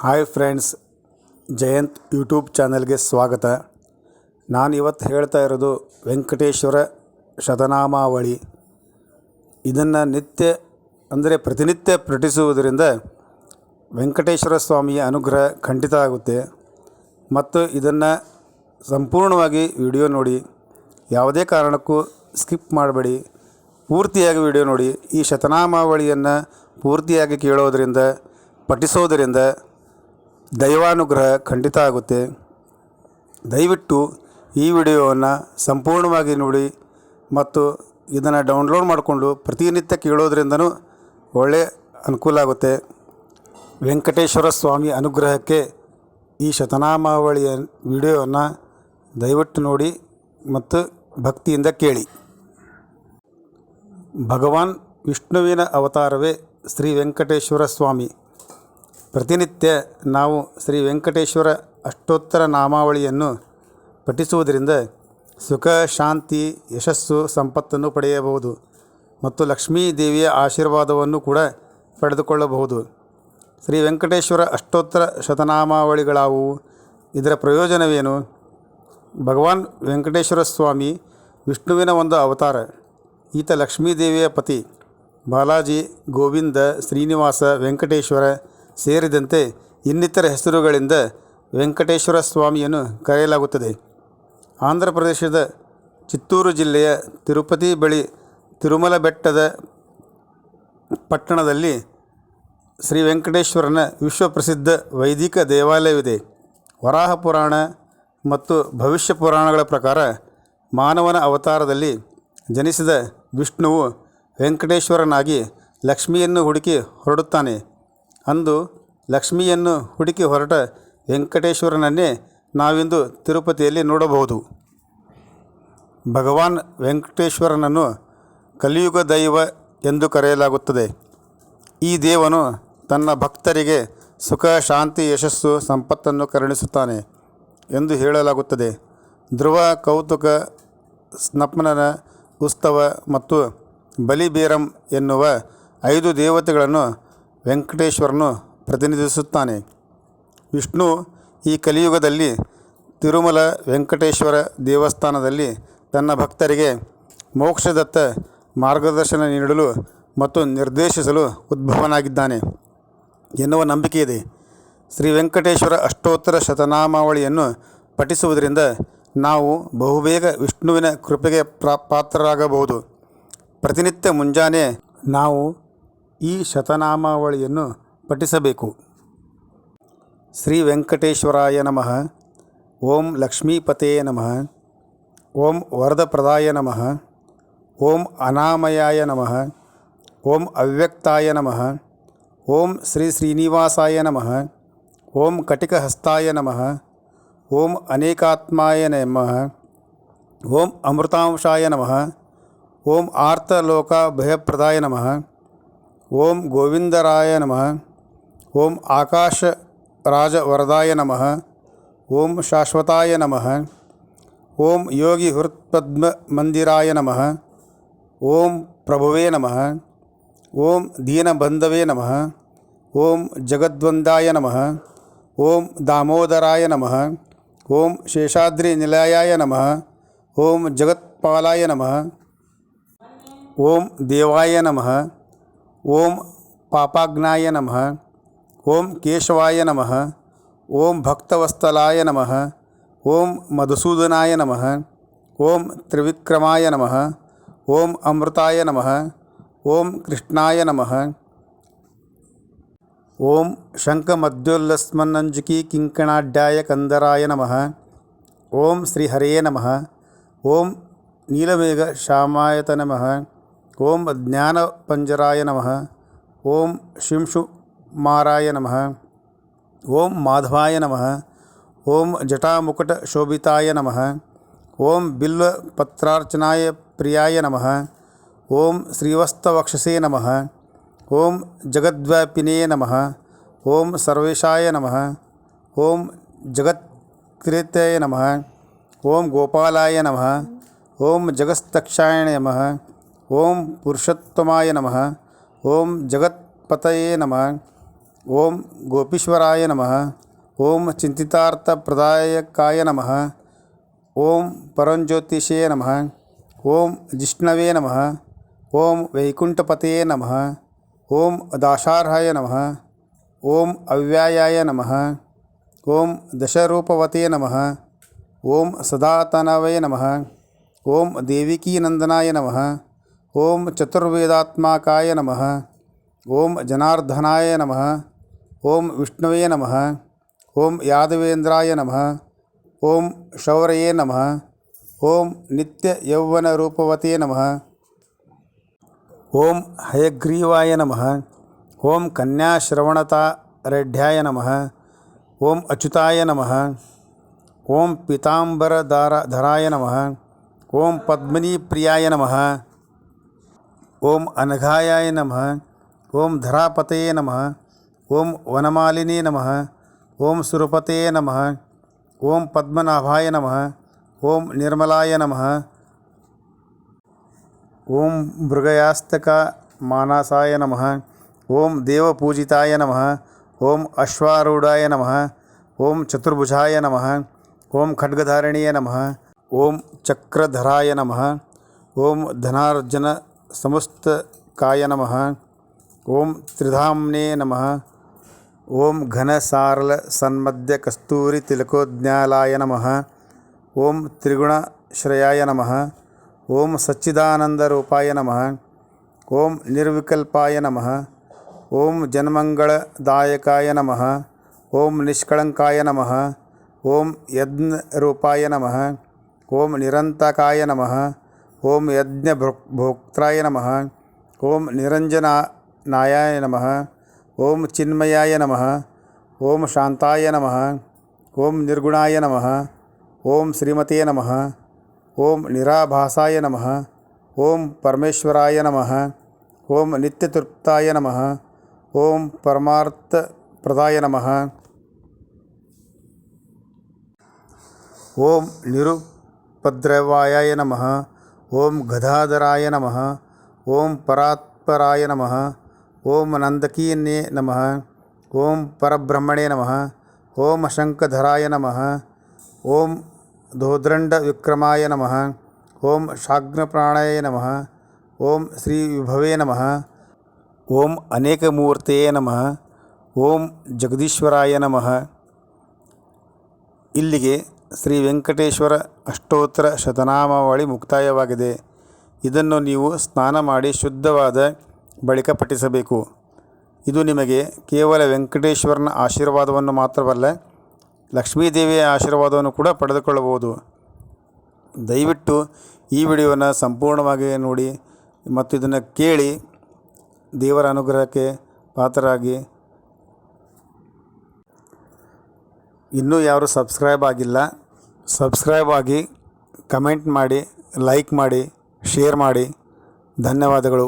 Hi friends, Jayant YouTube ಚಾನಲ್ಗೆ ಸ್ವಾಗತ. ನಾನು ಇವತ್ತು ಹೇಳ್ತಾ ಇರೋದು ವೆಂಕಟೇಶ್ವರ ಶತನಾಮಾವಳಿ. ಇದನ್ನು ನಿತ್ಯ, ಅಂದರೆ ಪ್ರತಿನಿತ್ಯ ಪಠಿಸುವುದರಿಂದ ವೆಂಕಟೇಶ್ವರ ಸ್ವಾಮಿಯ ಅನುಗ್ರಹ ಖಂಡಿತ ಆಗುತ್ತೆ. ಮತ್ತು ಇದನ್ನು ಸಂಪೂರ್ಣವಾಗಿ ವಿಡಿಯೋ ನೋಡಿ, ಯಾವುದೇ ಕಾರಣಕ್ಕೂ ಸ್ಕಿಪ್ ಮಾಡಬೇಡಿ. ಪೂರ್ತಿಯಾಗಿ ವಿಡಿಯೋ ನೋಡಿ, ಈ ಶತನಾಮಾವಳಿಯನ್ನು ಪೂರ್ತಿಯಾಗಿ ಕೇಳೋದರಿಂದ, ಪಠಿಸೋದರಿಂದ ದೈವಾನುಗ್ರಹ ಖಂಡಿತ ಆಗುತ್ತೆ. ದಯವಿಟ್ಟು ಈ ವಿಡಿಯೋವನ್ನು ಸಂಪೂರ್ಣವಾಗಿ ನೋಡಿ ಮತ್ತು ಇದನ್ನು ಡೌನ್ಲೋಡ್ ಮಾಡಿಕೊಂಡು ಪ್ರತಿನಿತ್ಯ ಕೇಳೋದ್ರಿಂದನೂ ಒಳ್ಳೆಯ ಅನುಕೂಲ ಆಗುತ್ತೆ. ವೆಂಕಟೇಶ್ವರ ಸ್ವಾಮಿ ಅನುಗ್ರಹಕ್ಕೆ ಈ ಶತನಾಮಾವಳಿಯ ವಿಡಿಯೋವನ್ನು ದಯವಿಟ್ಟು ನೋಡಿ ಮತ್ತು ಭಕ್ತಿಯಿಂದ ಕೇಳಿ. ಭಗವಾನ್ ವಿಷ್ಣುವಿನ ಅವತಾರವೇ ಶ್ರೀ ವೆಂಕಟೇಶ್ವರ ಸ್ವಾಮಿ. ಪ್ರತಿನಿತ್ಯ ನಾವು ಶ್ರೀ ವೆಂಕಟೇಶ್ವರ ಅಷ್ಟೋತ್ತರ ನಾಮಾವಳಿಯನ್ನು ಪಠಿಸುವುದರಿಂದ ಸುಖ, ಶಾಂತಿ, ಯಶಸ್ಸು, ಸಂಪತ್ತನ್ನು ಪಡೆಯಬಹುದು ಮತ್ತು ಲಕ್ಷ್ಮೀ ದೇವಿಯ ಆಶೀರ್ವಾದವನ್ನು ಕೂಡ ಪಡೆದುಕೊಳ್ಳಬಹುದು. ಶ್ರೀ ವೆಂಕಟೇಶ್ವರ ಅಷ್ಟೋತ್ತರ ಶತನಾಮಾವಳಿಗಳಾವುವು ಇದರ ಪ್ರಯೋಜನವೇನು? ಭಗವಾನ್ ವೆಂಕಟೇಶ್ವರ ಸ್ವಾಮಿ ವಿಷ್ಣುವಿನ ಒಂದು ಅವತಾರ, ಈತ ಲಕ್ಷ್ಮೀದೇವಿಯ ಪತಿ ಬಾಲಾಜಿ ಗೋವಿಂದ ಶ್ರೀನಿವಾಸ ವೆಂಕಟೇಶ್ವರ ಸೇರಿದಂತೆ ಇನ್ನಿತರ ಹೆಸರುಗಳಿಂದ ವೆಂಕಟೇಶ್ವರ ಸ್ವಾಮಿಯನ್ನು ಕರೆಯಲಾಗುತ್ತದೆ. ಆಂಧ್ರ ಪ್ರದೇಶದ ಚಿತ್ತೂರು ಜಿಲ್ಲೆಯ ತಿರುಪತಿ ಬಳಿ ತಿರುಮಲ ಬೆಟ್ಟದ ಪಟ್ಟಣದಲ್ಲಿ ಶ್ರೀ ವೆಂಕಟೇಶ್ವರನ ವಿಶ್ವಪ್ರಸಿದ್ಧ ವೈದಿಕ ದೇವಾಲಯವಿದೆ. ವರಾಹ ಪುರಾಣ ಮತ್ತು ಭವಿಷ್ಯ ಪುರಾಣಗಳ ಪ್ರಕಾರ ಮಾನವನ ಅವತಾರದಲ್ಲಿ ಜನಿಸಿದ ವಿಷ್ಣುವು ವೆಂಕಟೇಶ್ವರನಾಗಿ ಲಕ್ಷ್ಮಿಯನ್ನು ಹುಡುಕಿ ಹೊರಡುತ್ತಾನೆ. ಅಂದು ಲಕ್ಷ್ಮಿಯನ್ನು ಹುಡುಕಿ ಹೊರಟ ವೆಂಕಟೇಶ್ವರನನ್ನೇ ನಾವಿಂದು ತಿರುಪತಿಯಲ್ಲಿ ನೋಡಬಹುದು. ಭಗವಾನ್ ವೆಂಕಟೇಶ್ವರನನ್ನು ಕಲಿಯುಗ ದೈವ ಎಂದು ಕರೆಯಲಾಗುತ್ತದೆ. ಈ ದೇವನು ತನ್ನ ಭಕ್ತರಿಗೆ ಸುಖ, ಶಾಂತಿ, ಯಶಸ್ಸು, ಸಂಪತ್ತನ್ನು ಕರುಣಿಸುತ್ತಾನೆ ಎಂದು ಹೇಳಲಾಗುತ್ತದೆ. ಧ್ರುವ, ಕೌತುಕ, ಸ್ನಪ್ನನ ಉತ್ಸವ ಮತ್ತು ಬಲಿಬೇರಂ ಎನ್ನುವ ಐದು ದೇವತೆಗಳನ್ನು ವೆಂಕಟೇಶ್ವರನು ಪ್ರತಿನಿಧಿಸುತ್ತಾನೆ. ವಿಷ್ಣು ಈ ಕಲಿಯುಗದಲ್ಲಿ ತಿರುಮಲ ವೆಂಕಟೇಶ್ವರ ದೇವಸ್ಥಾನದಲ್ಲಿ ತನ್ನ ಭಕ್ತರಿಗೆ ಮೋಕ್ಷದತ್ತ ಮಾರ್ಗದರ್ಶನ ನೀಡಲು ಮತ್ತು ನಿರ್ದೇಶಿಸಲು ಉದ್ಭವನಾಗಿದ್ದಾನೆ. ಎನ್ನುವ ನಂಬಿಕೆ ಇದೆ. ಶ್ರೀ ವೆಂಕಟೇಶ್ವರ ಅಷ್ಟೋತ್ತರ ಶತನಾಮಾವಳಿಯನ್ನು ಪಠಿಸುವುದರಿಂದ ನಾವು ಬಹುಬೇಗ ವಿಷ್ಣುವಿನ ಕೃಪೆಗೆ ಪ್ರಾ, ಪಾತ್ರರಾಗಬಹುದು. ಪ್ರತಿನಿತ್ಯ ಮುಂಜಾನೆ ನಾವು ಈ ಶತನಾಮಾವಳಿಯನ್ನು ಪಠಿಸಬೇಕು. ಶ್ರೀ ವೆಂಕಟೇಶ್ವರಾಯ ನಮಃ. ಓಂ ಲಕ್ಷ್ಮೀಪತೇ ನಮಃ. ಓಂ ವರದಪ್ರದಾಯ ನಮಃ. ಓಂ ಅನಾಮಯಾಯ ನಮಃ. ಓಂ ಅವ್ಯಕ್ತಾಯ ನಮಃ. ಓಂ ಶ್ರೀ ಶ್ರೀನಿವಾಸಾಯ ನಮಃ. ಓಂ ಕಟಿಕಹಸ್ತಾಯ ನಮಃ. ಓಂ ಅನೇಕಾತ್ಮಾಯ ನಮಃ. ಓಂ ಅಮೃತಾಂಶಾಯ ನಮಃ. ಓಂ ಆರ್ತಲೋಕ ಭಯಪ್ರದಾಯ ನಮಃ. ओम गोविंदराय नम ओम आकाश राज वरदाय नम ओम शाश्वताय नम ओम योगी हृत्पद्म नम ओम प्रभुवे नम ओम दीनबंधवे नम ओम जगद्वंदय नम ओम दामोदराय नम ओम शेषाद्रिनिलाय नम ओम जगत्पालाय नम ओम देवाय नम ओम पापाग्नाय नम। ओम केशवाय नम। ओम भक्तवस्तलाय नम। ओम मधुसूदनाय नम। ओम त्रिविक्रमाय नम। ओम अमृताय नम। ओम कृष्णाय नम। ओम शङ्खमद्योल्लस्मन्नञ्जुकी किङ्कणाढ्याय कंदराय नम। ओम श्रीहरे नम। ओम नीलमेघश्यामायत नमः। ओम ज्ञान पंजराय नम ओम शिमशु शिंशुमाराय नम ओम माधवाय नम ओम जटा मुकुट शोभिताय नम ओम बिल्व पत्रार्चनाय प्रियाय नम ओम श्रीवस्तवक्षसे नम ओम जगद्व्यापिने नम ओम सर्वेशाय नम ओम जगत्कृतय नम ओम गोपालाय नम ओम जगस्तक्षाय नम ஓம் புருஷோத்தமாய நம ஓம் ஜகத்பதயே நம ஓம் கோபீஸ்வராய நம ஓம் சிந்திதார்த்தப்பிரதாயக்காய நம ஓம் பரஞ்சோதிஷே நம ஓம் ஜிஷ்ணவே நம ஓம் வைகுண்டபதே நம ஓம் தாஷார்ஹாய நம ஓம் அவ்யாயாய நம ஓம் தசரூபவதே நம ஓம் சதாதனவே நம ஓம் தேவிகீநந்தனாய நம ओम चतुर्वेदात्माकाय नमः ओम जनार्दनाय नमः ओम विष्णवे नमः ओम यादवेंद्राय नमः ओम शौर्ये नमः ओम नित्य यौवन रूपवते नमः ओम हयग्रीवाय नमः ओम कन्याश्रवणता नम नमः ओम अच्युताय नमः ओम पीताम्बरदारा धराय नमः ओम पद्मिनी प्रियाय नमः ओम अनघायाय नमः ओम धरापतये नमः ओम वनमालिनी नमः ओम सुरपतये नमः ओम पद्मनाभाय नमः ओम निर्मलाय नमः ओम मृगयास्तक नम नमः ओम देवपूजिताय नमः ओम अश्वारूढ़ाय नमः ओम चतुर्भुजाय नमः ओम खड्गधारिणीय नमः ओम चक्रधराय नमः ओम धनार्जन समस्तकाय नमः। ॐ त्रिधाम्ने नमः। कस्तूरी तिलकोज्ञालाय नमः। ओं त्रिगुणश्रेयाय नमः। ओं सच्चिदाननंदय नमः। ओं निर्विकल्पाय नमः। ओं जन्मङ्गलदायकाय नमः। ओं निष्कळङ्काय नमः। ओं यज्ञरूपाय नमः। ओं निरंतकाय नमः। ओम यज्ञ भोक्ताय नम ओम निरंजनाय नम ओम चिन्मयाय नम ओम शांताय नम ओम निर्गुणाय नम ओम श्रीमते नम ओम निराभासाय नम ओम परमेश्वराय नम ओम नित्यतृप्ताय नम ओम परमार्थ प्रदाय नम ओम निरुपद्रवाय नम ಓಂ ಗದಾಧರಾಯ ನಮಃ ಓಂ ಪರಾತ್ಪರಾಯ ನಮಃ ಓಂ ನಂದಕೀನ್ಯೇ ನಮಃ ಓಂ ಪರಬ್ರಹ್ಮಣೇ ನಮಃ ಓಂ ಶಂಖಧರಾಯ ನಮಃ ಓಂ ದೋದ್ರಂಡ ವಿಕ್ರಮಾಯ ನಮಃ ಓಂ ಶಾಗ್ನಪ್ರಾಣಾಯ ನಮಃ ಓಂ ಶ್ರೀ ವಿಭವೇ ನಮಃ ಓಂ ಅನೇಕಮೂರ್ತಯೇ ನಮಃ ಓಂ ಜಗದೀಶ್ವರಾಯ ನಮಃ ಇಲ್ಲಿಗೆ ಶ್ರೀ ವೆಂಕಟೇಶ್ವರ ಅಷ್ಟೋತ್ತರ ಶತನಾಮಾವಳಿ ಮುಕ್ತಾಯವಾಗಿದೆ. ಇದನ್ನು ನೀವು ಸ್ನಾನ ಮಾಡಿ ಶುದ್ಧವಾದ ಬಳಿಕ ಪಠಿಸಬೇಕು. ಇದು ನಿಮಗೆ ಕೇವಲ ವೆಂಕಟೇಶ್ವರನ ಆಶೀರ್ವಾದವನ್ನು ಮಾತ್ರವಲ್ಲ, ಲಕ್ಷ್ಮೀದೇವಿಯ ಆಶೀರ್ವಾದವನ್ನು ಕೂಡ ಪಡೆದುಕೊಳ್ಳಬಹುದು. ದಯವಿಟ್ಟು ಈ ವಿಡಿಯೋನ ಸಂಪೂರ್ಣವಾಗಿ ನೋಡಿ ಮತ್ತು ಇದನ್ನು ಕೇಳಿ ದೇವರ ಅನುಗ್ರಹಕ್ಕೆ ಪಾತ್ರರಾಗಿ ಇನ್ನೂ ಯಾರು ಸಬ್ಸ್ಕ್ರೈಬ್ ಆಗಿಲ್ಲ ಸಬ್ಸ್ಕ್ರೈಬ್ ಆಗಿ ಕಮೆಂಟ್ ಮಾಡಿ ಲೈಕ್ ಮಾಡಿ ಶೇರ್ ಮಾಡಿ. ಧನ್ಯವಾದಗಳು.